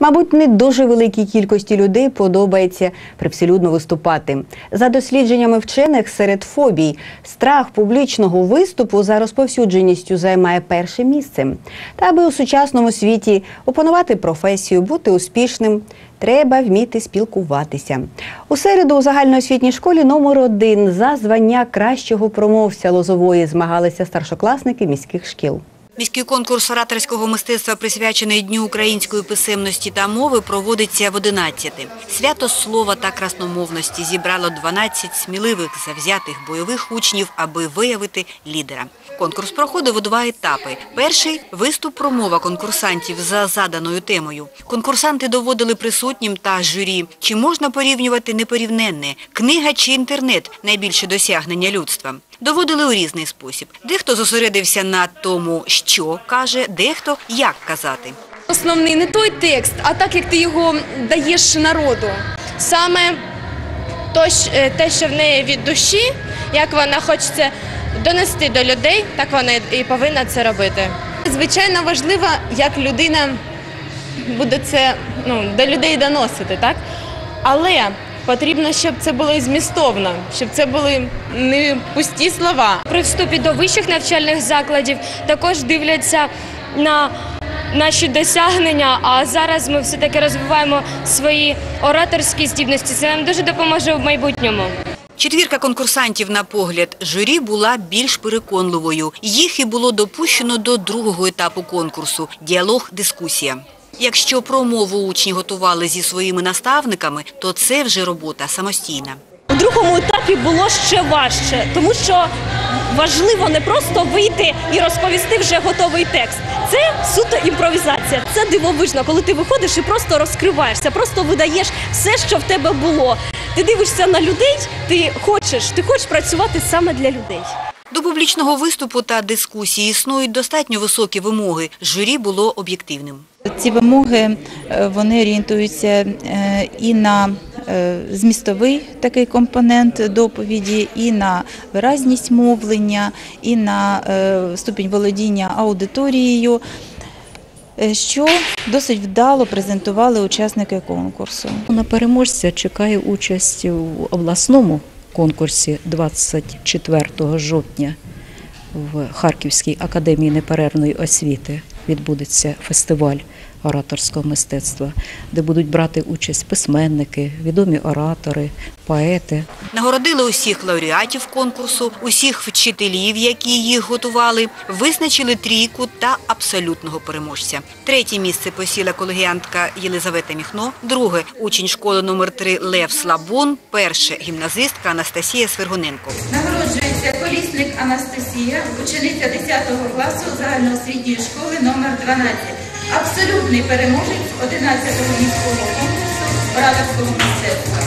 Мабуть, не дуже великій кількості людей подобається привселюдно виступати. За дослідженнями вчених серед фобій, страх публічного виступу за розповсюдженістю займає перше місце. Та аби у сучасному світі опанувати професію, бути успішним. Треба вміти спілкуватися. У середу у загальноосвітній школі номер один за звання кращого промовця Лозової змагалися старшокласники міських шкіл. Міський конкурс ораторського мистецтва, присвячений Дню української писемності та мови, проводиться в 11-те. Свято слова та красномовності зібрало 12 сміливих, завзятих бойових учнів, аби виявити лідера. Конкурс проходив у два етапи. Перший – виступ промова конкурсантів за заданою темою. Конкурсанти доводили присутнім та журі, чи можна порівнювати непорівненне – книга чи інтернет – найбільше досягнення людства. Доводили у різний спосіб. Дехто зосередився на тому, що каже, дехто як казати. Основний не той текст, а так як ти його даєш народу. саме е, те, що в неї від душі, як вона хоче це донести до людей, так вона і повинна це робити. Звичайно, важливо, як людина буде це ну, до людей доносити, так? Але потрібно, щоб це було і змістовно, щоб це були не пусті слова. при вступі до вищих навчальних закладів також дивляться на наші досягнення. А зараз ми все таки розвиваємо свої ораторські здібності. Це нам дуже допоможе в майбутньому. Четвірка конкурсантів на погляд журі була більш переконливою. Їх і було допущено до другого етапу конкурсу – діалог-дискусія. Якщо промову учні готували зі своїми наставниками, то це вже робота самостійна. У другому етапі було ще важче, тому що важливо не просто вийти і розповісти вже готовий текст. Це суто імпровізація. Це дивовижно, коли ти виходиш і просто розкриваєшся, просто видаєш все, що в тебе було. Ти дивишся на людей, ти хочеш, ти хочеш працювати саме для людей. До публічного виступу та дискусії існують достатньо високі вимоги. Журі було об'єктивним. Ці вимоги е, вони орієнтуються е, і на е, змістовий такий компонент доповіді, і на виразність мовлення, і на ступінь володіння аудиторією, що досить вдало презентували учасники конкурсу. На переможця чекає участь у обласному конкурсі 24 жовтня в Харківській академії неперервної освіти. Відбудеться фестиваль ораторського мистецтва, де будуть брати участь письменники, відомі оратори, поети. Нагородили усіх лауреатів конкурсу, усіх вчителів, які їх готували, визначили трійку та абсолютного переможця. Третє місце посіла колегіантка Єлизавета Міхно, друге – учень школи номер 3 Лев Слабун, перше – гімназистка Анастасія Свергуненко. Нагороджується колісник Анастасія, учениця 10 класу загальноосвітньої школи номер 12. Абсолютний переможець 11-го міського конкурсу ораторського мистецтва.